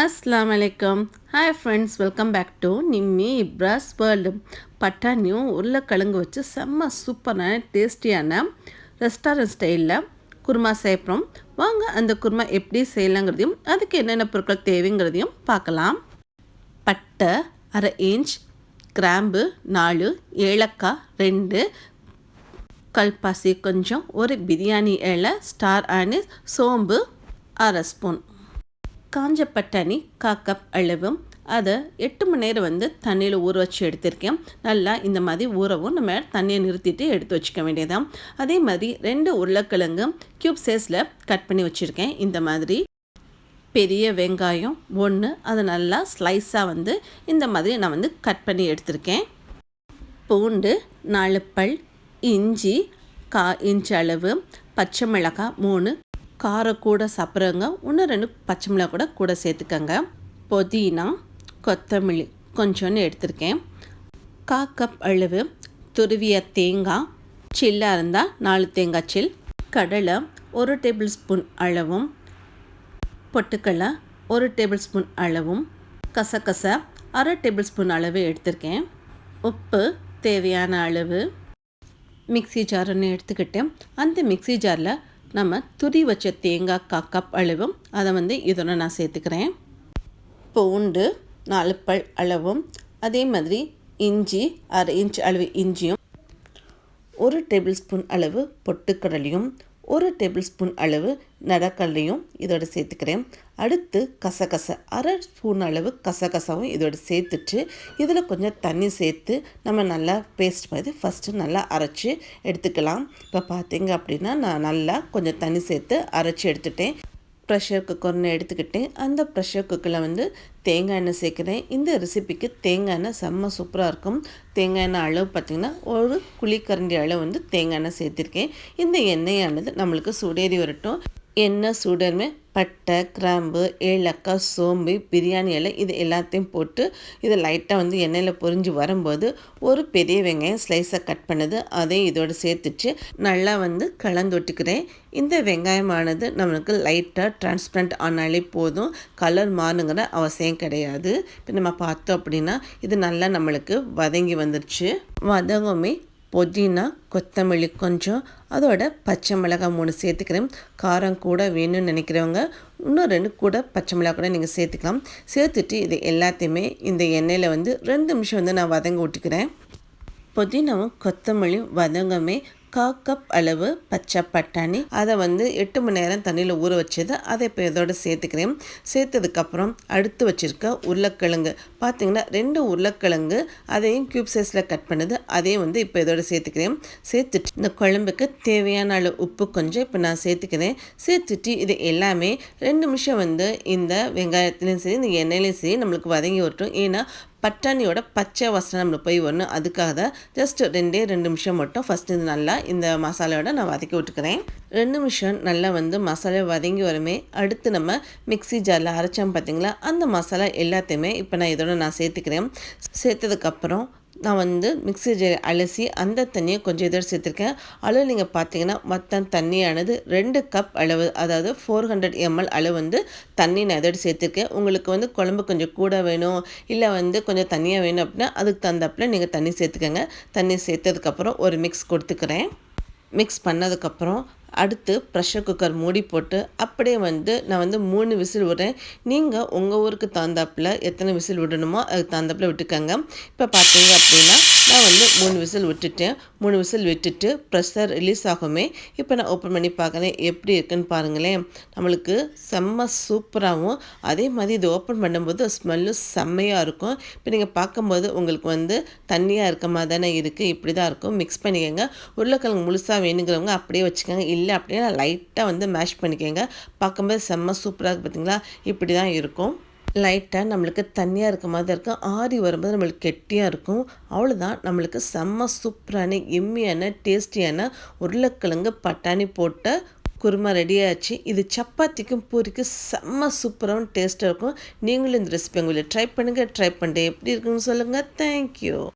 அஸ்லாம் வலைக்கம் hi friends welcome back to Nimmi Ibras world பட்டாணியும் உருளைக்கிழங்கு வச்சு செம்ம சூப்பரான டேஸ்டியான ரெஸ்டாரண்ட் ஸ்டைலில் குருமா சேர்ப்போம் வாங்க அந்த குருமா எப்படி செய்யலாங்கிறதையும் அதுக்கு என்னென்ன பொருட்கள் தேவைங்கிறதையும் பார்க்கலாம். பட்டை அரை இன்ச் கிராம்பு நாலு ஏலக்காய் ரெண்டு கல்பாசி கொஞ்சம் ஒரு பிரியாணி இலை ஸ்டார் ஆனிஸ் சோம்பு அரை ஸ்பூன் காஞ்ச பட்டாணி கா கப் அளவும் அதை எட்டு மணி நேரம் வந்து தண்ணியில் ஊற வச்சு எடுத்திருக்கேன். நல்லா இந்த மாதிரி ஊறவும் நம்ம தண்ணியை நிறுத்திட்டு எடுத்து வச்சுக்க வேண்டியதான் அதே மாதிரி ரெண்டு உருளைக்கிழங்கு க்யூப் சைஸில் கட் பண்ணி வச்சுருக்கேன். இந்த மாதிரி பெரிய வெங்காயம் ஒன்று அதை நல்லா ஸ்லைஸாக வந்து இந்த மாதிரி நான் வந்து கட் பண்ணி எடுத்திருக்கேன். பூண்டு நாலு பல் இஞ்சி கா இன்ச் அளவு பச்சை மிளகாய் மூணு காரம் கூட சாப்பிட்றவங்க ஒன்று ரெண்டு பச்சை மிளகா கூட கூட சேர்த்துக்கங்க. புதினா கொத்தமல்லி கொஞ்சோன்னு எடுத்திருக்கேன். கா கப் அளவு துருவிய தேங்காய் சில்லாக இருந்தால் நாலு தேங்காய் சில் கடலை ஒரு டேபிள் ஸ்பூன் அளவும் பொட்டுக்கடலை ஒரு டேபிள் ஸ்பூன் அளவும் கசகச அரை டேபிள் ஸ்பூன் அளவு எடுத்திருக்கேன். உப்பு தேவையான அளவு மிக்சி ஜார்னு எடுத்துக்கிட்டு அந்த மிக்சி ஜாரில் நம்ம துரி வச்ச தேங்காய் கா கப் அளவும் அதை வந்து இதோட நான் சேர்த்துக்கிறேன். பூண்டு நாலு பல் அளவும் அதே மாதிரி இஞ்சி அரை இன்ச் அளவு இஞ்சியும் ஒரு டேபிள் ஸ்பூன் அளவு பொட்டுக்கடலையும் ஒரு டேபிள் ஸ்பூன் அளவு நடக்கல்லையும் இதோட சேர்த்துக்கிறேன். அடுத்து கசகச அரை ஸ்பூன் அளவு கசகசாவும் இதோட சேர்த்துட்டு இதில் கொஞ்சம் தண்ணி சேர்த்து நம்ம நல்லா பேஸ்ட் மாதிரி ஃபஸ்ட்டு நல்லா அரைச்சி எடுத்துக்கலாம். இப்போ பார்த்தீங்க அப்படின்னா நான் நல்லா கொஞ்சம் தண்ணி சேர்த்து அரைச்சி எடுத்துட்டேன். ப்ரெஷர் குக்கர்னு எடுத்துக்கிட்டு அந்த ப்ரெஷர் குக்கரில் வந்து தேங்காய் எண்ணெய் சேர்க்குறேன். இந்த ரெசிபிக்கு தேங்காய் எண்ணெய் செம்ம சூப்பராக இருக்கும். தேங்காய் எண்ணெய் அளவு பார்த்திங்கன்னா ஒரு குழிக்கரண்டி அளவு வந்து தேங்காய் எண்ணெய் சேர்த்துருக்கேன். இந்த எண்ணெயானது நம்மளுக்கு சுடேறி வரட்டும். எண்ணெய் சூடருமே பட்டை கிராம்பு ஏலக்காய் சோம்பு பிரியாணி இலை இது எல்லாத்தையும் போட்டு இதை லைட்டாக வந்து எண்ணெயில் பொரிஞ்சு வரும்போது ஒரு பெரிய வெங்காயம் ஸ்லைஸாக கட் பண்ணது அதையும் இதோடு சேர்த்துச்சு. நல்லா வந்து கலந்து விட்டுக்கிறேன் இந்த வெங்காயமானது நம்மளுக்கு லைட்டாக டிரான்ஸ்பரண்ட் ஆனாலே போதும். கலர் மாறுங்கிற அவசியம் கிடையாது. இப்போ நம்ம பார்த்தோம் அப்படின்னா இது நல்லா நம்மளுக்கு வதங்கி வந்துருச்சு. வதங்குமே புதினா கொத்தமல்லி கொஞ்சம் அதோட பச்சை மிளகாய் மூணு சேர்த்துக்கிறேன். காரம் கூட வேணும்னு நினைக்கிறவங்க இன்னும் ரெண்டு கூட பச்சை மிளகா கூட நீங்கள் சேர்த்துக்கலாம். சேர்த்துட்டு இது எல்லாத்தையுமே இந்த எண்ணெயில் வந்து ரெண்டு நிமிஷம் வந்து நான் வதங்க விட்டுக்கிறேன். புதினாவும் கொத்தமல்லியும் வதங்கமே கா கப் அளவு பச்சை பட்டாணி. அதை வந்து எட்டு மணி நேரம் தண்ணியில் ஊற வச்சது அதை இப்போ இதோட சேர்த்துக்கிறேன். சேர்த்ததுக்கப்புறம் அடுத்து வச்சுருக்க உருளைக்கிழங்கு. பார்த்திங்கன்னா ரெண்டு உருளைக்கிழங்கு அதையும் க்யூப் சைஸில் கட் பண்ணுது அதையும் வந்து இப்போ இதோட சேர்த்துக்கிறேன். சேர்த்துட்டு இந்த குழம்புக்கு தேவையான அளவு உப்பு கொஞ்சம் இப்போ நான் சேர்த்துக்கிறேன். சேர்த்துட்டு இது எல்லாமே ரெண்டு நிமிஷம் வந்து இந்த வெங்காயத்துலேயும் சரி இந்த எண்ணெயிலையும் சரி நம்மளுக்கு வதங்கி வரட்டும். ஏன்னா பட்டாணியோட பச்சை வாசனை நம்மளுக்கு போய் வரணும். அதுக்காக தான் ஜஸ்ட் ரெண்டே ரெண்டு நிமிஷம் மட்டும் ஃபஸ்ட்டு இது நல்லா இந்த மசாலாவோட நான் வதக்கி விட்டுக்கிறேன். ரெண்டு நிமிஷம் நல்லா வந்து மசாலா வதங்கி வருமே அடுத்து நம்ம மிக்சி ஜாரில் அரைச்சோம் பார்த்தீங்களா அந்த மசாலா எல்லாத்தையுமே இப்போ நான் இதோட நான் சேர்த்துக்கிறேன். சேர்த்ததுக்கப்புறம் நான் வந்து மிக்சி ஜார் அலசி அந்த தண்ணியை கொஞ்சம் இதோடு சேர்த்துருக்கேன். அளவு நீங்கள் பார்த்தீங்கன்னா மொத்தம் தண்ணியானது ரெண்டு கப் அளவு அதாவது ஃபோர் ஹண்ட்ரட் எம்எல் அளவு வந்து தண்ணி நான் இதோடு சேர்த்துருக்கேன். உங்களுக்கு வந்து குழம்பு கொஞ்சம் கூட வேணும் இல்லை வந்து கொஞ்சம் தண்ணியாக வேணும் அப்படின்னா அதுக்கு தகுந்தாப்பில் நீங்கள் தண்ணி சேர்த்துக்கோங்க. தண்ணி சேர்த்ததுக்கப்புறம் ஒரு மிக்ஸ் கொடுத்துக்கிறேன். மிக்ஸ் பண்ணதுக்கப்புறம் அடுத்து ப்ரெஷர் குக்கர் மூடி போட்டு அப்படியே வந்து நான் வந்து மூணு விசில் விடுறேன். நீங்கள் உங்கள் ஊருக்கு தகுந்தாப்பில் எத்தனை விசில் விடணுமோ அதுக்கு தகுந்தாப்பில் விட்டுக்கோங்க. இப்போ பார்த்தீங்க அப்படின்னா நான் வந்து மூணு விசில் விட்டுட்டேன். மூணு விசில் விட்டுட்டு ப்ரெஷர் ரிலீஸ் ஆகுமே. இப்போ நான் ஓப்பன் பண்ணி பார்க்குறேன். எப்படி இருக்குன்னு பாருங்களேன். நம்மளுக்கு செம்ம சூப்பராகவும் அதே மாதிரி இது ஓப்பன் பண்ணும்போது ஸ்மெல்லும் செம்மையாக இருக்கும். இப்போ நீங்கள் பார்க்கும்போது உங்களுக்கு வந்து தண்ணியாக இருக்க மாதிரி தானே இருக்குது இப்படி தான் இருக்கும். மிக்ஸ் பண்ணிக்கோங்க. உருளைக்கிழங்கு முழுசாக வேணுங்கிறவங்க அப்படியே வச்சுக்கோங்க. இல்லை அப்படின்னா லைட்டாக வந்து மேஷ் பண்ணிக்கோங்க. பார்க்கும்போது செம்ம சூப்பராக இருக்குது பார்த்தீங்களா இப்படி தான் இருக்கும். லைட்டாக நம்மளுக்கு தண்ணியாக இருக்க மாதிரி இருக்கும் ஆறி வரும்போது நம்மளுக்கு கெட்டியாக இருக்கும். அவ்வளோதான் நம்மளுக்கு செம்ம சூப்பரான எம்மியான டேஸ்டியான உருளைக்கிழங்கு பட்டாணி போட்ட குருமா ரெடி ஆச்சு. இது சப்பாத்திக்கும் பூரிக்கும் செம்ம சூப்பராகவும் டேஸ்ட்டாக இருக்கும். நீங்களும் இந்த ரெசிபி உங்களை ட்ரை பண்ணுங்கள் ட்ரை பண்ணிட்டு எப்படி இருக்குன்னு சொல்லுங்கள் தேங்க்யூ